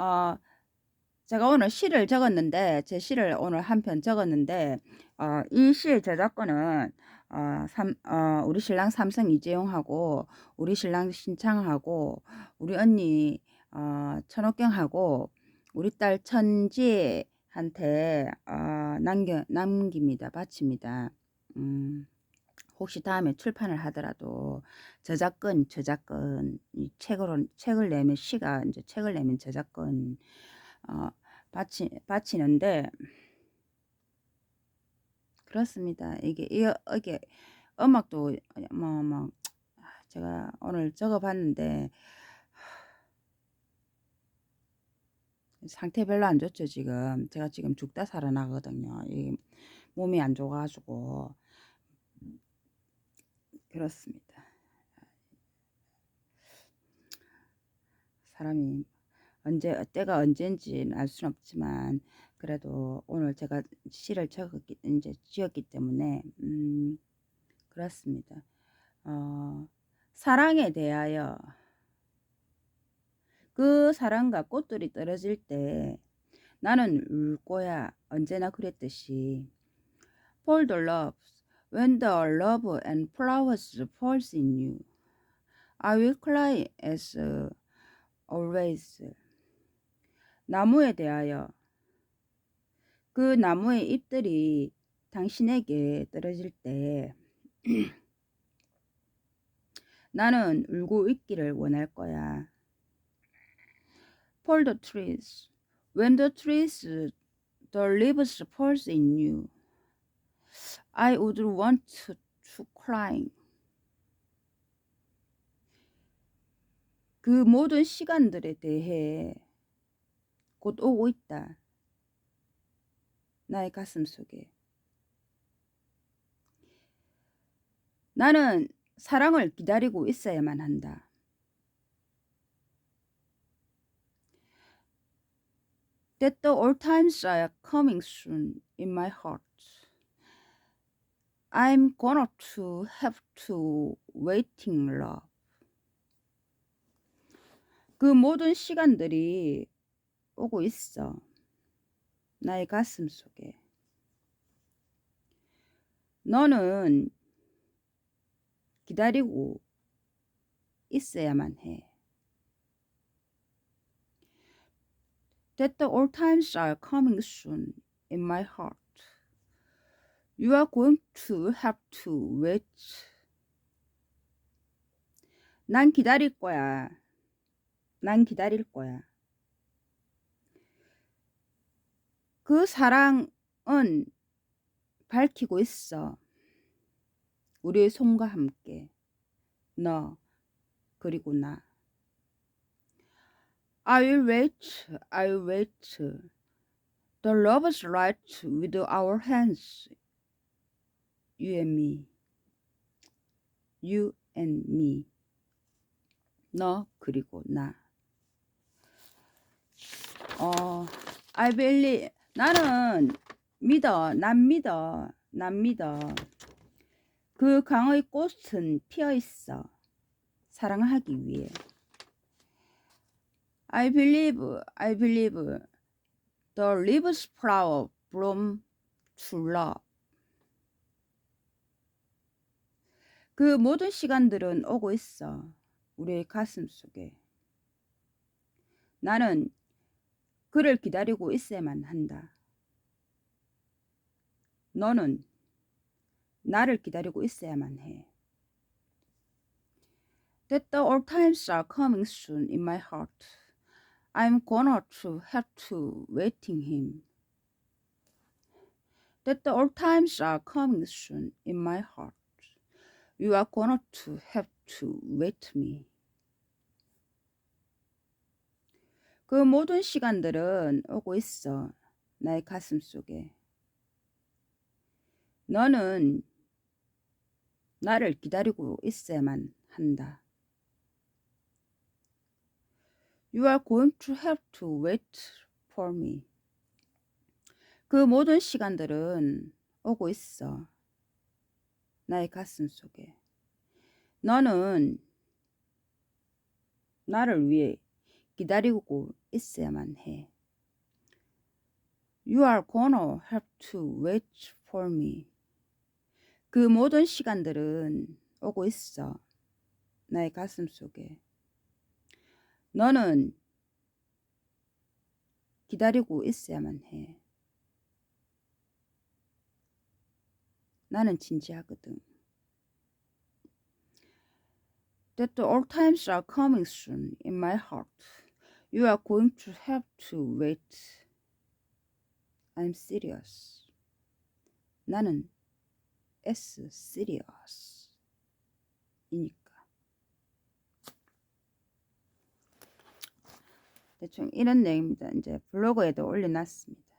어, 제가 오늘 시를 적었는데, 제 시를 오늘 한 편 적었는데, 어, 이 시의 저작권은, 어, 삼, 어, 우리 신랑 삼성 이재용하고, 우리 신랑 신창하고, 우리 언니, 어, 천옥경하고, 우리 딸 천지한테, 어, 남겨, 남깁니다. 바칩니다. 음. 혹시 다음에 출판을 하더라도 저작권, 저작권, 이 책으로, 책을 내면 시가 이제 책을 내면 저작권, 어, 바치, 바치는데, 그렇습니다. 이게, 이, 이게, 음악도, 뭐, 뭐, 제가 오늘 적어봤는데, 상태 별로 안 좋죠, 지금. 제가 지금 죽다 살아나거든요. 이 몸이 안 좋아가지고. 그렇습니다. 사람이 언제 때가 언제인지는 알 수는 없지만 그래도 오늘 제가 시를 적었기 이제 지었기 때문에 음 그렇습니다. 어 사랑에 대하여 그 사랑과 꽃들이 떨어질 때 나는 울 거야 언제나 그랬듯이 the loves when the love and flowers falls in you I will cry as uh, always 나무에 대하여 그 나무의 잎들이 당신에게 떨어질 때 나는 울고 있기를 원할 거야. For the trees, when the trees, the leaves falls in you, I would want to, cry. 그 모든 시간들에 대해 곧 오고 있다. 나의 가슴 속에. 나는 사랑을 기다리고 있어야만 한다. That the old times are coming soon in my heart. I'm gonna to have to waiting love. 그 모든 시간들이 오고 있어. 나의 가슴 속에. 너는 기다리고 있어야만 해. That the old times are coming soon in my heart. You are going to have to wait. 난 기다릴 거야. 난 기다릴 거야. 그 사랑은 밝히고 있어. 우리의 손과 함께. 너, 그리고 나. I will wait, I will wait. The lovers write with our hands. You and me. You and me. 너, 그리고 나. 어, I believe, 나는 믿어, 난 믿어, 난 믿어. 그 강의 꽃은 피어 있어. 사랑하기 위해. I believe, I believe the leaves flower bloom to love. 그 모든 시간들은 오고 있어. 우리의 가슴 속에. 나는 그를 기다리고 있어야만 한다. 너는 나를 기다리고 있어야만 해. That the old times are coming soon in my heart. I'm gonna to have to waiting him. That the old times are coming soon in my heart. You are gonna to have to wait me. 그 모든 시간들은 오고 있어. 나의 가슴 속에. 너는 나를 기다리고 있어야만 한다. You are going to have to wait for me. 그 모든 시간들은 오고 있어. 나의 가슴 속에. 너는 나를 위해 기다리고 있어야만 해. You are gonna have to wait for me. 그 모든 시간들은 오고 있어. 나의 가슴 속에. 너는 기다리고 있어야만 해. 나는 진지하거든. That all times are coming soon in my heart. You are going to have to wait. I'm serious. 나는 S serious. 이니까. 대충 이런 내용입니다. 이제 블로그에도 올려놨습니다.